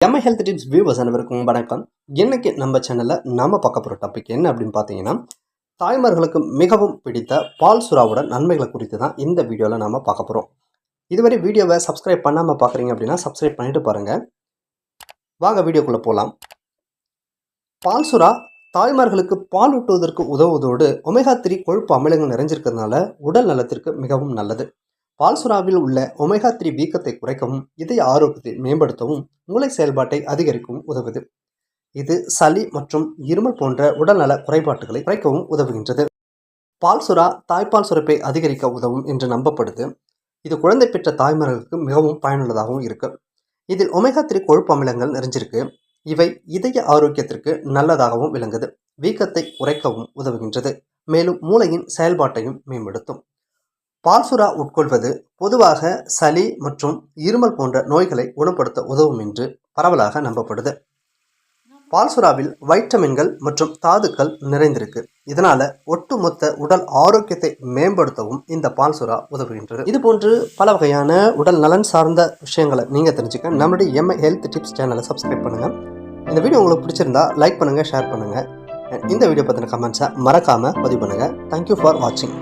Mi health tips viewers அனைவருக்கும் வணக்கம். இன்னைக்கு நம்ம சேனலில் நம்ம பார்க்க போகிற டாபிக் என்ன அப்படின்னு பார்த்தீங்கன்னா தாய்மார்களுக்கு மிகவும் பிடித்த பால் சுறாவோட நன்மைகளை குறித்து தான் இந்த வீடியோவில் நாம் பார்க்க போகிறோம் இதுவரை வீடியோவை சப்ஸ்கிரைப் பண்ணாமல் பார்க்குறீங்க அப்படின்னா சப்ஸ்கிரைப் பண்ணிட்டு பாருங்கள் வாங்க வீடியோக்குள்ளே போகலாம் பால் சுறா தாய்மார்களுக்கு பால் ஊட்டுவதற்கு உதவுவதோடு ஒமேகா த்ரீ கொழுப்பு அமிலங்கள் நிறைஞ்சிருக்கிறதுனால உடல் நலத்திற்கு மிகவும் நல்லது. பால் சுறாவில் உள்ள ஒமேகா த்ரீ வீக்கத்தை குறைக்கவும் இதய ஆரோக்கியத்தை மேம்படுத்தவும் மூளை செயல்பாட்டை அதிகரிக்கவும் உதவுது. இது சளி மற்றும் இருமல் போன்ற உடல்நல குறைபாட்டுகளை குறைக்கவும் உதவுகின்றது. பால் சுறா தாய்ப்பால் சுரப்பை அதிகரிக்க உதவும் என்று நம்பப்படுது. இது குழந்தை பெற்ற தாய்மார்களுக்கு மிகவும் பயனுள்ளதாகவும் இருக்கு. இதில் ஒமேகா த்ரீ கொழுப்பு அமிலங்கள் நிறைஞ்சிருக்கு. இவை இதய ஆரோக்கியத்திற்கு நல்லதாகவும் விளங்குது. வீக்கத்தை குறைக்கவும் உதவுகின்றது. மேலும் மூளையின் செயல்பாட்டையும் மேம்படுத்தும். பால்சுரா உட்கொள்வது பொதுவாக சளி மற்றும் இருமல் போன்ற நோய்களை குணப்படுத்த உதவும் என்று பரவலாக நம்பப்படுது. பால்சுராவில் வைட்டமின்கள் மற்றும் தாதுக்கள் நிறைந்திருக்கு. இதனால ஒட்டுமொத்த உடல் ஆரோக்கியத்தை மேம்படுத்தவும் இந்த பால்சுரா உதவுகின்றது. இது போன்று பல வகையான உடல் நலன் சார்ந்த விஷயங்களை நீங்க தெரிஞ்சுக்க நம்மளுடைய எம்ஐ ஹெல்த் டிப்ஸ் சேனலை சப்ஸ்கிரைப் பண்ணுங்க. இந்த வீடியோ உங்களுக்கு பிடிச்சிருந்தா லைக் பண்ணுங்க ஷேர் பண்ணுங்க. இந்த வீடியோ பற்றின கமெண்ட்ஸை மறக்காம பதிவு பண்ணுங்க. தேங்க்யூ ஃபார் வாட்சிங்